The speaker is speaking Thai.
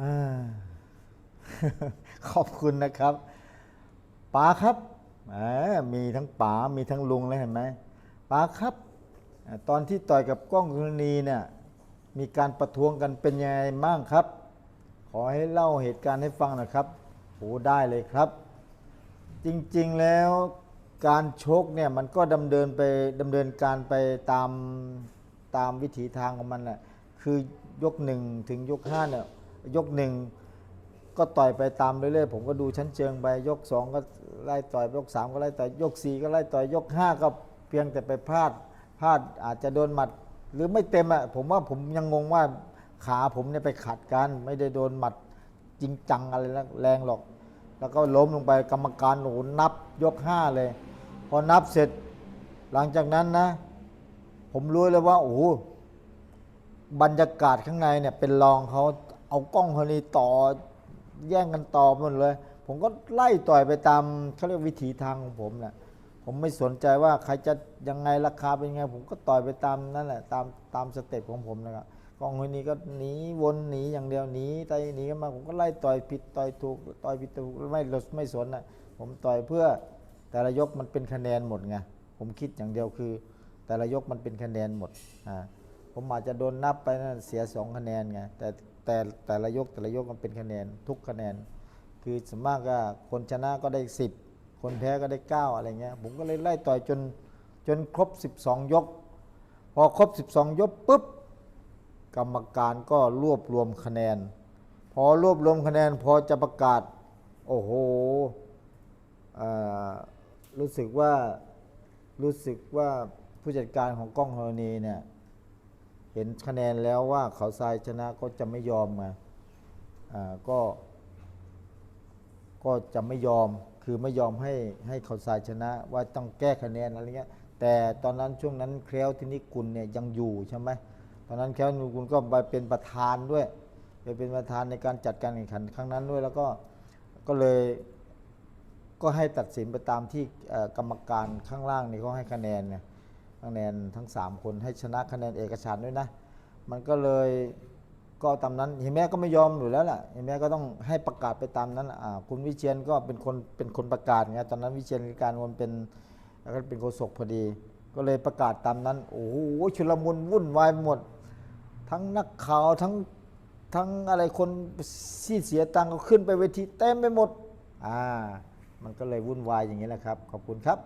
อขอบคุณนะครับป๋าครับมีทั้งป๋ามีทั้งลุงเลยเห็นไหมป๋าครับ ตอนที่ต่อยกับกล้องกรณีเนี่ยมีการประท้วงกันเป็นยังไงบ้างครับ ขอให้เล่าเหตุการณ์ให้ฟังนะครับโอ้ได้เลยครับ จริงๆแล้วการชกเนี่ยมันก็ดำเนินไปดำเนินการไปตามตามวิถีทางของมันแหละคือยกหนึ่งถึงยกห้าเนี่ย ยกหนึ่งก็ต่อยไปตามเรื่อยๆผมก็ดูชั้นเชิงไปยกสองก็ไล่ต่อยยกสามก็ไล่ต่อยยกสี่ก็ไล่ต่อยยกห้าก็เพียงแต่ไปพลาดพลาดอาจจะโดนหมัด หรือไม่เต็มอะผมว่าผมยังงงว่าขาผมเนี่ยไปขัดกันไม่ได้โดนหมัดจริงจังอะไรแรงหรอก แล้วก็ล้มลงไปกรรมการโอ้โหนับยกห้าเลย พอนับเสร็จหลังจากนั้นนะ ผมรู้เลยว่าโอ้บรรยากาศข้างในเนี่ยเป็นรองเขา เอากล้องคนนี้ต่อแย่งกันต่อหมดเลย ผมก็ไล่ต่อยไปตามเขาเรียกวิถีทางของผมแหละผมไม่สนใจว่าใครจะยังไงราคาเป็นยังไง ผมก็ต่อยไปตามนั่นแหละตามตามสเต็ปของผมนะครับกล้องคนนี้ก็หนีวนหนีอย่างเดียวหนีไปหนีกันมาผมก็ไล่ต่อยผิดต่อยถูกต่อยผิดถูกไม่ไม่สนนะผมต่อยเพื่อแต่ละยกมันเป็นคะแนนหมดไงผมคิดอย่างเดียวคือ แต่ละยกมันเป็นคะแนนหมดอ่าผมอาจจะโดนนับไปนั่นเสียสองคะแนนไงแต่ แต่แต่ละยกแต่ละยกมันเป็นคะแนนทุกคะแนน คือส่วนมากก็คนชนะก็ได้สิบคนแพ้ก็ได้เก้าอะไรเงี้ยผมก็เลยไล่ต่อยจนจนครบ 12 ยก พอครบ 12 ยกปุ๊บกรรมการก็รวบรวมคะแนน พอรวบรวมคะแนนพอจะประกาศ โอ้โหรู้สึกว่ารู้สึกว่าผู้จัดการของกล้องธรณีเนี่ย เห็นคะแนนแล้วว่าเขาทรายชนะก็จะไม่ยอมไงอ่าก็ ก็จะไม่ยอมคือไม่ยอมให้ให้เขาทรายชนะ ว่าต้องแก้คะแนนอะไรเงี้ยแต่ตอนนั้นช่วงนั้นแคล้วที่นิกุลเนี่ยยังอยู่ใช่ไหมตอนนั้นแคล้วนิกุลก็ไปเป็นประธานด้วยไปเป็นประธานในการจัดการแข่งขันครั้งนั้นด้วย แล้วก็ก็เลยก็ให้ตัดสินไปตามที่กรรมการข้างล่างนี่เขาให้คะแนนไง คะแนนทั้ง 3 คนให้ชนะคะแนนเอกฉันด้วยนะ มันก็เลยก็ตามนั้นเห็นแม่ก็ไม่ยอมอยู่แล้วแหละเห็นแม่ก็ต้องให้ประกาศไปตามนั้นคุณวิเชียนก็เป็นคนเป็นคนประกาศไงตอนนั้นวิเชียนการวนเป็นก็เป็นโฆษกพอดี ก็เลยประกาศตามนั้น โอ้โหชุลมุนวุ่นวายหมด ทั้งนักข่าวทั้งทั้งอะไรคนที่เสียตังค์ก็ขึ้นไปเวทีเต็มไปหมดอ่ามันก็เลยวุ่นวายอย่างนี้แหละครับ ขอบคุณครับ